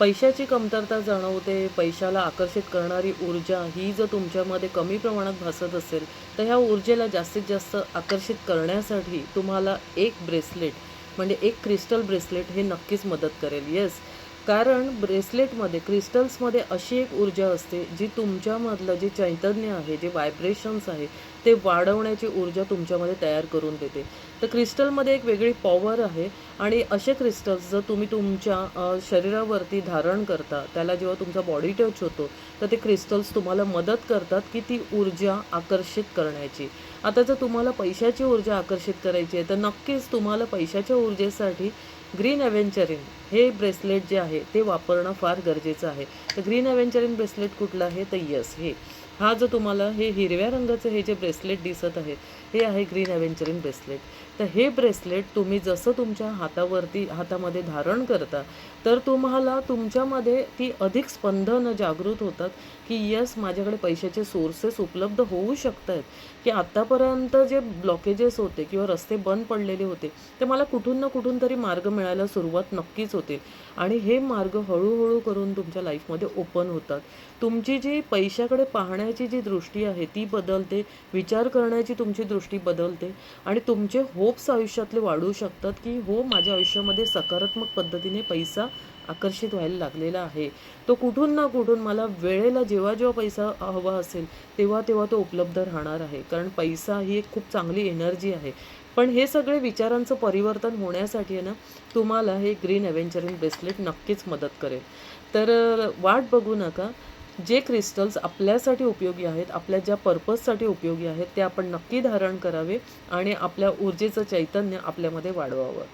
पैशाची कमतरता जाणवते पैशाला आकर्षित करणारी ऊर्जा ही जर तुमच्यामध्ये कमी प्रमाणात भासत असेल तर ह्या ऊर्जेला जास्तीत जास्त आकर्षित करण्यासाठी तुम्हाला एक ब्रेसलेट म्हणजे एक क्रिस्टल ब्रेसलेट हे नक्कीच मदत करेल. येस कारण ब्रेसलेटमध्ये क्रिस्टल्समध्ये अशी एक ऊर्जा असते जी तुमच्यामधलं जे चैतन्य आहे जे व्हायब्रेशन्स आहे ते वाढवण्याची ऊर्जा तुमच्यामध्ये तयार करून देते. तर क्रिस्टलमध्ये एक वेगळी पॉवर आहे आणि असे क्रिस्टल्स जर तुम्ही तुमच्या शरीरावरती धारण करता त्याला जेव्हा तुमचा बॉडी टच होतो तर ते क्रिस्टल्स तुम्हाला मदत करतात की ती ऊर्जा आकर्षित करण्याची. आता जर तुम्हाला पैशाची ऊर्जा आकर्षित करायची आहे तर नक्कीच तुम्हाला पैशाच्या ऊर्जेसाठी ग्रीन ॲव्हेंचरिन हे ब्रेसलेट जे आहे ते वापरणं फार गरजेचं आहे. तर ग्रीन ॲव्हेंचरिन ब्रेसलेट कुठलं आहे? तर यस हे. हा जो तुम्हाला हे हिरव्या रंगाचं हे जे ब्रेसलेट दिसत आहे हे आहे ग्रीन ॲव्हेंचरिन ब्रेसलेट. तर हे ब्रेसलेट तुम्ही जसं तुमच्या हातावरती हातामध्ये धारण करता तर तुम्हाला तुमच्यामध्ये ती अधिक स्पंदनं जागृत होतात की यस माझ्याकडे पैशाचे सोर्सेस उपलब्ध होऊ शकत आहेत की आत्तापर्यंत जे ब्लॉकेजेस होते किंवा रस्ते बंद पडलेले होते ते मला कुठून ना कुठून तरी मार्ग मिळायला सुरुवात नक्कीच होते. आणि हे मार्ग हळूहळू करून तुमच्या लाईफमध्ये ओपन होतात. तुमची जी पैशाकडे पाहण्याची जी दृष्टी आहे ती बदलते विचार करण्याची तुमची दृष्टी बदलते आणि तुमचे हो होप्स आयुष्यातले वाढू शकतात की हो माझ्या आयुष्यामध्ये सकारात्मक पद्धतीने पैसा आकर्षित व्हायला लागलेला आहे. तो कुठून ना कुठून मला वेळेला जेव्हा जेव्हा पैसा हवा असेल तेव्हा तेव्हा तो उपलब्ध राहणार आहे. कारण पैसा ही एक खूप चांगली एनर्जी आहे. पण हे सगळे विचारांचं परिवर्तन होण्यासाठी आहे ना तुम्हाला हे ग्रीन ॲव्हेंचरिंग ब्रेसलेट नक्कीच मदत करेल. तर वाट बघू नका. जे क्रिस्टल्स आपल्यासाठी उपयोगी आहेत आपल्या ज्या पर्पजसाठी उपयोगी आहेत ते आपण नक्की धारण करावे आणि आपल्या ऊर्जेचं चैतन्य आपल्यामध्ये वाढवावं.